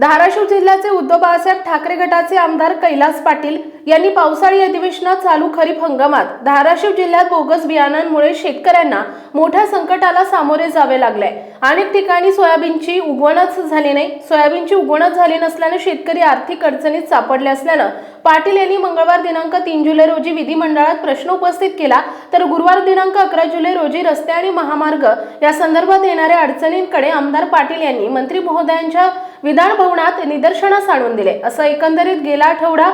धाराशिव जिल्ह्याचे उद्धव बाळासाहेब ठाकरे गटाचे आमदार कैलास पाटील यांनी पावसाळी अधिवेशनात चालू खरीप हंगामात धाराशिव जिल्ह्यात बोगस बियाणांमुळे शेतकऱ्यांना मोठ्या संकटाला सामोरे जावे लागले. अनेक ठिकाणी सोयाबीनची उगवणच झाली नाही. सोयाबीनची उगवणच झाली नसल्याने शेतकरी आर्थिक अडचणीत सापडले असल्यानं पाटील यांनी मंगळवार दिनांक तीन जुलै रोजी विधिमंडळात प्रश्न उपस्थित केला. तर गुरुवार दिनांक अकरा जुलै रोजी रस्ते आणि महामार्ग या संदर्भात येणाऱ्या अडचणींकडे आमदार पाटील यांनी मंत्री महोदयांच्या विधान भवनात निदर्शनास आणून दिले. असं एकंदरीत गेला आठवडा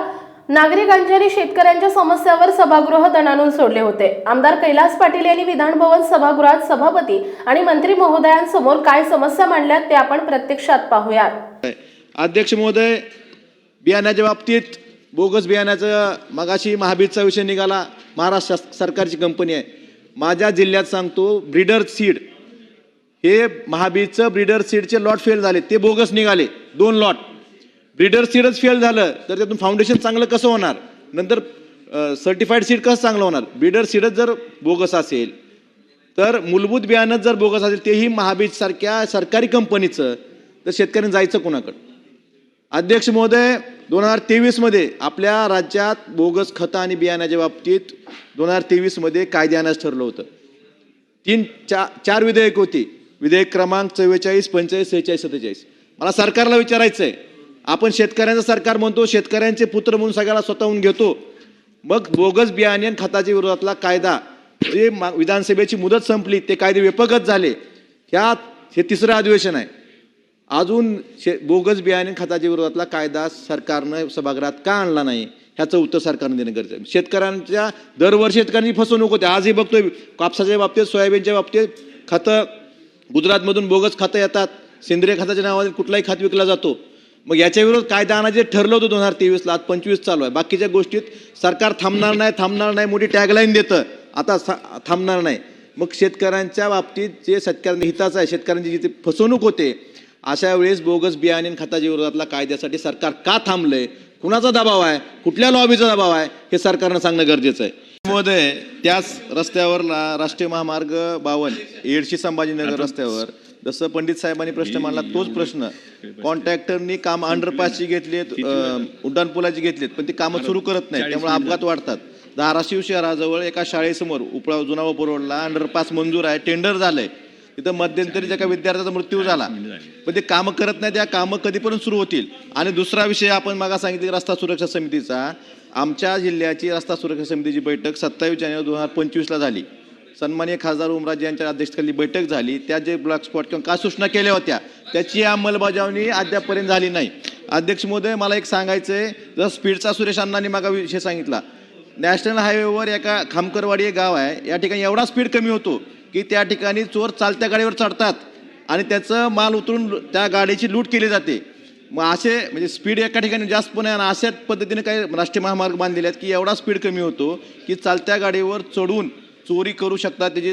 नागरिकांच्या आणि शेतकऱ्यांच्या समस्यावर सभागृह दणानून सोडले होते. आमदार कैलास पाटील यांनी विधानभवन सभागृहात सभापती आणि मंत्री महोदयांसमोर काय समस्या मांडल्यात ते आपण प्रत्यक्षात पाहूयात. अध्यक्ष महोदय बियाण्याच्या बाबतीत बोगस बियाण्याचं मगाशी महाबीजचा विषय निघाला. महाराष्ट्र सरकारची कंपनी आहे. माझ्या जिल्ह्यात सांगतो ब्रीडर सीड हे महाबीजचं ब्रीडर सीडचे लॉट फेल झाले. ते बोगस निघाले. दोन लॉट ब्रीडर सीडच फेल झालं तर त्यातून फाउंडेशन चांगलं कसं होणार? नंतर सर्टिफाईड सीड कसं चांगलं होणार? ब्रीडर सीडच जर बोगस असेल तर मूलभूत बियाणंच जर बोगस असेल तेही महाबीज सारख्या सरकारी कंपनीचं तर शेतकऱ्यांनी जायचं कोणाकडं? अध्यक्ष महोदय दोन हजार तेवीसमध्ये आपल्या राज्यात बोगस खतं आणि बियाण्याच्या बाबतीत दोन हजार तेवीसमध्ये कायदे आणायचं ठरलं होतं. तीन चा चार विधेयक होती. विधेयक क्रमांक चव्वेचाळीस पंचेचाळीस सेहेचाळीस सत्तेचाळीस. मला सरकारला विचारायचं आहे आपण शेतकऱ्यांचं सरकार म्हणतो शेतकऱ्यांचे पुत्र म्हणून सगळ्याला स्वतःहून घेतो. मग बोगस बियाणे आणि खताच्या विरोधातला कायदा जे मा- विधानसभेची मुदत संपली ते कायदे विपगत झाले. ह्या हे तिसरं अधिवेशन आहे. अजून शे बोगस बियाणे खताच्या विरोधातला कायदा सरकारनं सभागृहात का आणला नाही? ह्याचं उत्तर सरकारनं देणं गरजेचं आहे. शेतकऱ्यांच्या दरवर्षी शेतकऱ्यांची फसवणूक होते. आजही बघतोय कापसाच्या बाबतीत सोयाबीनच्या बाबतीत खतं गुजरातमधून बोगस खातं येतात. सेंद्रिय खताच्या नावाने कुठलाही खात विकला जातो. मग याच्याविरोध कायदा आणायचे ठरलं होतं दोन हजार तेवीसला. आज पंचवीस चालू आहे. बाकीच्या गोष्टीत सरकार थांबणार नाही थांबणार नाही मोठी टॅगलाईन देतं. आता थांबणार नाही. मग शेतकऱ्यांच्या बाबतीत जे शेतकऱ्यांना हिताचं आहे शेतकऱ्यांची जिथे फसवणूक होते अशा वेळेस बोगस बियाणे खताच्या विरोधातला कायद्यासाठी सरकार का थांबलंय? कुणाचा दबाव आहे? कुठल्या लॉबीचा दबाव आहे? हे सरकारनं सांगणं गरजेचं आहे. महोदय त्याच रस्त्यावर ला- राष्ट्रीय महामार्ग बावन येडशी संभाजीनगर रस्त्यावर. जसं पंडित साहेबांनी प्रश्न मांडला तोच प्रश्न. कॉन्ट्रॅक्टरनी काम अंडरपासची घेतलीत उड्डाणपुलाची घेतलीत पण ती कामं सुरू करत नाहीत त्यामुळे अपघात वाढतात. धाराशिव शहराजवळ एका शाळेसमोर उपळा जुना रोडला अंडरपास मंजूर आहे टेंडर झालंय. तिथं मध्यंतरी एका विद्यार्थ्याचा मृत्यू झाला पण ते कामं करत नाही त्या कामं कधीपर्यंत सुरू होतील? आणि दुसरा विषय आपण मागा सांगितले रस्ता सुरक्षा समितीचा. आमच्या जिल्ह्याची रस्ता सुरक्षा समितीची बैठक सत्तावीस जानेवारी दोन हजार पंचवीसला झाली. सन्मान्य खासदार ओमराजे यांच्या अध्यक्षतेखाली बैठक झाली. त्या जे ब्लॉक स्पॉट किंवा का सूचना केल्या होत्या त्याची अंमलबजावणी अद्यापपर्यंत झाली नाही. अध्यक्ष महोदय मला एक सांगायचं आहे जर स्पीडचा सुरेश अण्णांनी मागा विषय सांगितला. नॅशनल हायवेवर एका खामकरवाडी एक गाव आहे. या ठिकाणी एवढा स्पीड कमी होतो की त्या ठिकाणी चोर चालत्या गाडीवर चढतात आणि त्याचं माल उतरून त्या गाडीची लूट केली जाते. मग असे म्हणजे स्पीड एका ठिकाणी जास्त पण आहे आणि अशाच पद्धतीने काही राष्ट्रीय महामार्ग बांधलेले आहेत की एवढा स्पीड कमी होतो की चालत्या गाडीवर चढून चोरी करू शकतात त्याची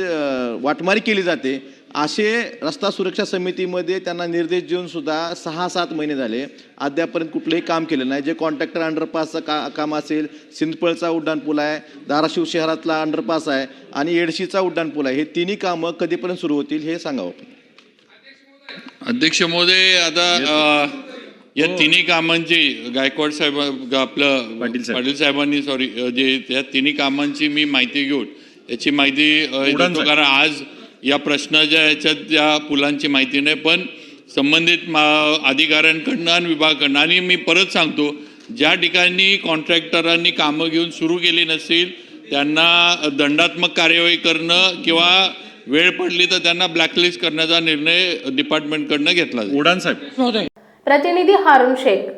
वाटमारी केली जाते. असे रस्ता सुरक्षा समितीमध्ये त्यांना निर्देश देऊन सुद्धा सहा सात महिने झाले. अद्यापर्यंत कुठलंही काम केलं नाही. जे कॉन्ट्रॅक्टर अंडरपासचं का काम असेल सिंदफळचा उड्डाणपूल आहे धाराशिव शहरातला अंडरपास आहे आणि येडशीचा उड्डाणपूल आहे. हे तिन्ही कामं कधीपर्यंत सुरू होतील हे सांगावं. अध्यक्ष महोदय आता या तिन्ही कामांची गायकवाड साहेब आपलं पाटील साहेब. पाटील साहेबांनी सॉरी जे त्या तिन्ही कामांची मी माहिती घेऊन याची माहिती देतो. कारण आज या प्रश्नाच्या याच्यात त्या पुलांची माहिती नाही पण संबंधित मा- अधिकाऱ्यांकडनं आणि विभागाकडनं आणि मी परत सांगतो ज्या ठिकाणी कॉन्ट्रॅक्टरांनी कामं घेऊन सुरू केली नसतील त्यांना दंडात्मक कार्यवाही करणं किंवा वेळ पडली तर त्यांना ब्लॅकलिस्ट करण्याचा निर्णय डिपार्टमेंटकडनं घेतला जाईल उडान साहेब ప్రతినిధి హారూన్ షేక్.